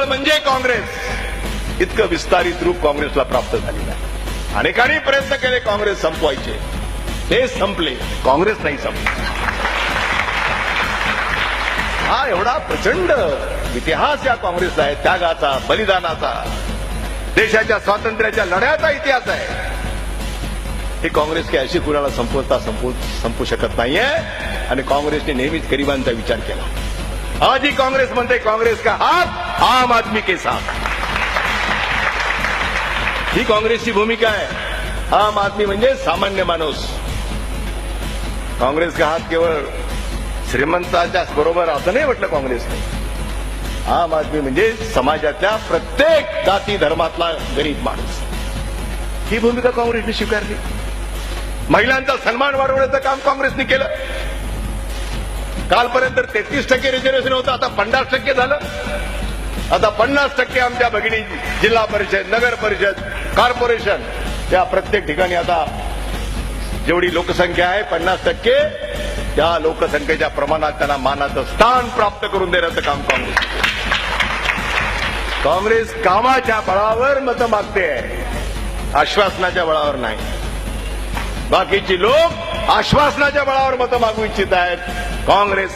उजळ म्हणजे काँग्रेस. इतकं विस्तारित रूप काँग्रेसला प्राप्त झालेलं आहे. अनेकांनी प्रयत्न केले काँग्रेस संपवायचे. ते संपले. काँग्रेस नाही संपले. हा एवढा प्रचंड इतिहास या काँग्रेसचा आहे. त्यागाचा बलिदानाचा. देशाच्या स्वातंत्र्याच्या लढ्याचा इतिहास आहे. हे काँग्रेस काही अशी कुणाला संपवता संपू संपू शकत नाहीये? आणि काँग्रेसने नेहमीच गरिबांचा विचार केला. आजही काँग्रेस म्हणते काँग्रेस का हात आम आदमी के साथ। ही काँग्रेसची भूमिका आहे. आम आदमी म्हणजे सामान्य माणूस. काँग्रेस का हात केवळ श्रीमंताच्या बरोबर असं नाही म्हटलं काँग्रेसने. आम आदमी म्हणजे समाजातल्या प्रत्येक जाती धर्मातला गरीब माणूस. ही भूमिका काँग्रेसने स्वीकारली. महिलांचा सन्मान वाढवण्याचं काम काँग्रेसने केलं. कालपर्यंत तेहतीस टक्के रिझर्वेशन होतं आता पन्नास टक्के झालं. आता पन्नास टक्के आमच्या भगिनी जिल्हा परिषद नगर परिषद कॉर्पोरेशन या प्रत्येक ठिकाणी आता जेवढी लोकसंख्या आहे पन्नास टक्के त्या लोकसंख्येच्या प्रमाणात त्यांना मानाचं स्थान प्राप्त करून देण्याचं काम काँग्रेस काँग्रेस कामाच्या बळावर मतं मागते आश्वासनाच्या बळावर नाही. बाकीची लोक आश्वासनाच्या बळावर मतं मागू इच्छित आहेत. काँग्रेस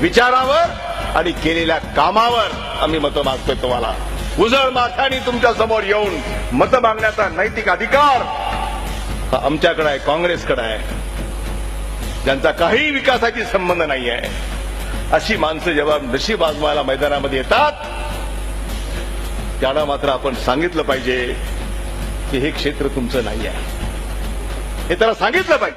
विचारावर आणि केलेल्या कामावर आम्ही मतं मागतोय तुम्हाला. उजळ माथ्याने तुमच्यासमोर येऊन मतं मागण्याचा नैतिक अधिकार हा आमच्याकडे आहे काँग्रेसकडे आहे. ज्यांचा काही विकासाची संबंध नाही आहे अशी माणसं जेव्हा नशीब आजमायला मैदानामध्ये येतात त्यांना मात्र आपण सांगितलं पाहिजे की हे क्षेत्र तुमचं नाही आहे हे त्याला सांगितलं पाहिजे.